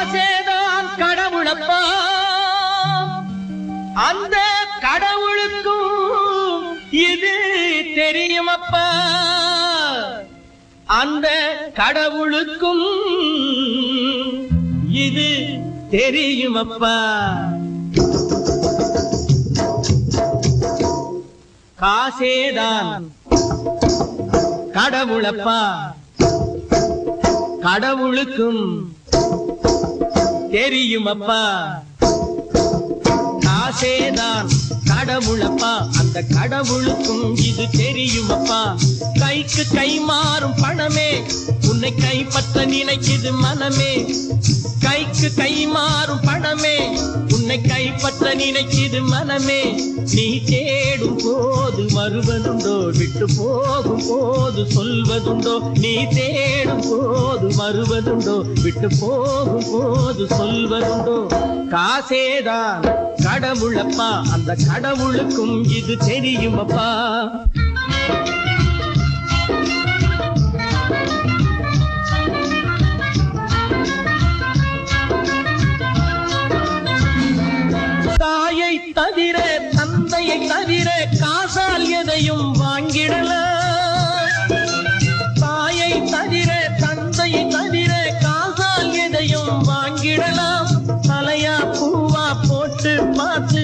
காசேதான் கடவுளப்பா. அந்த கடவுளுக்கும் இது தெரியுமப்பா. அந்த கடவுளுக்கும் இது தெரியுமப்பா. காசேதான் கடவுளப்பா. கடவுளுக்கும் தெரியுமப்பா காசேதான் கடவுளப்பா. அந்த கடவுளுக்கும் இது தெரியுமப்பா கைக்கு கை மாறும் பணமே. உன்னை கைப்பற்ற நினைக்குது மனமே. கைக்கு கை மாறும் பணமே. உன்னை கைப்பற்ற நினைக்குது மனமே. நீ தேடும் போது வருவதுண்டோ விட்டு போகும் போது சொல்வதுண்டோ. நீ தேடும் போது வருவதுண்டோ விட்டு போகும் போது சொல்வதுண்டோ. காசேதான் கடவுளப்பா அந்த கடவுளுக்கும் இது தெரியுமப்பா. தவிர தந்தையை தவிர காசால் எதையும் வாங்கிடலாம் தாயை தவிர தந்தையை தவிர காசால் எதையும் வாங்கிடலாம். தலையா பூவா போட்டு பார்த்து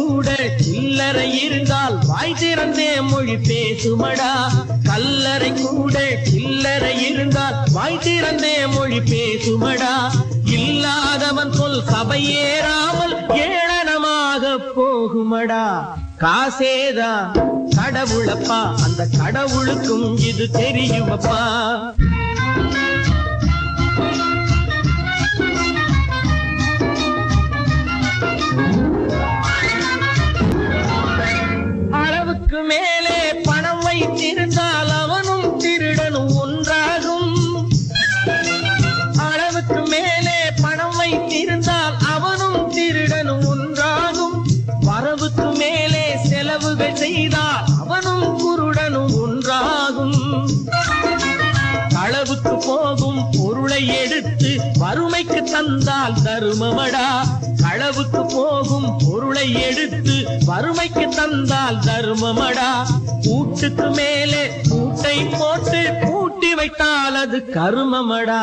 கூட சில்லறை இருந்தால் வாய் திறந்தே மொழி பேசுமடா. கல்லறை கூட சில்லறை இருந்தால் வாய் திறந்தே மொழி பேசுமடா. இல்லாதவன் சொல் சபையேறாமல் ஏளனமாக போகுமடா. காசேதா கடவுளப்பா அந்த கடவுளுக்கும் இது தெரியுமப்பா. களவுக்கு போகும் பொருளை எடுத்து வறுமைக்கு தந்தால் தருமமடா களவுக்கு போகும் பொருளை எடுத்து வறுமைக்கு தந்தால் தருமமடா? கூட்டுக்கு மேலே கூட்டை போட்டு பூட்டி வைத்தால் அது கருமமடா?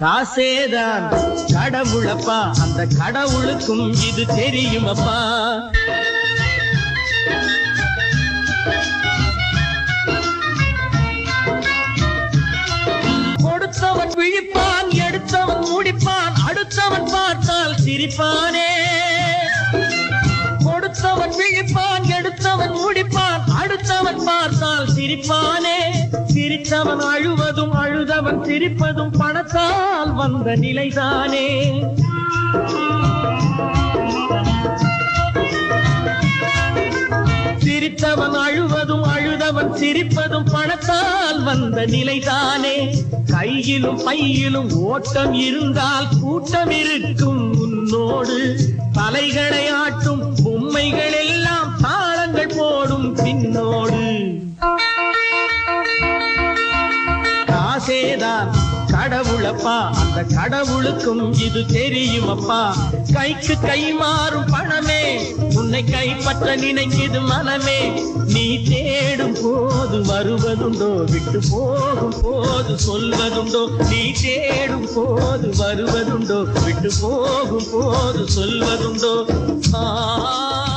காசேதான் கடவுளப்பா அந்த கடவுளுக்கும் இது தெரியுமப்பா. சிரிப்பானே கொடுத்தவன் விழிப்பான் எடுத்தவன் முடிப்பான். அடுத்தவன் பார்த்தால் சிரிப்பானே. சிரித்தவன் அழுவதும் அழுதவன் சிரிப்பதும் பணத்தால் வந்த நிலைதானே. சிரித்தவன் அழுவதும் சிரிப்பதும் பணத்தால் வந்த நிலைதானே. கையிலும் பையிலும் ஓட்டம் இருந்தால் கூட்டம் இருக்கும் உன்னோடு. தலைகளை ஆட்டும் பொம்மைகள் எல்லாம் தாளங்கள் போடும் பின்னோடு. காசேதான் கடவுளப்பா அந்த கடவுளுக்கும் இது தெரியுமப்பா கைக்கு கை மாறும் பணமே உன்னை கைப்பற்ற நினைக்குது மனமே. நீ தே போது வருவதுண்டோ? விட்டு போகும் போது சொல்வதுண்டோ? நீ தேடும் போது வருவதுண்டோ? விட்டு போகும் போது சொல்வதுண்டோ? ஆ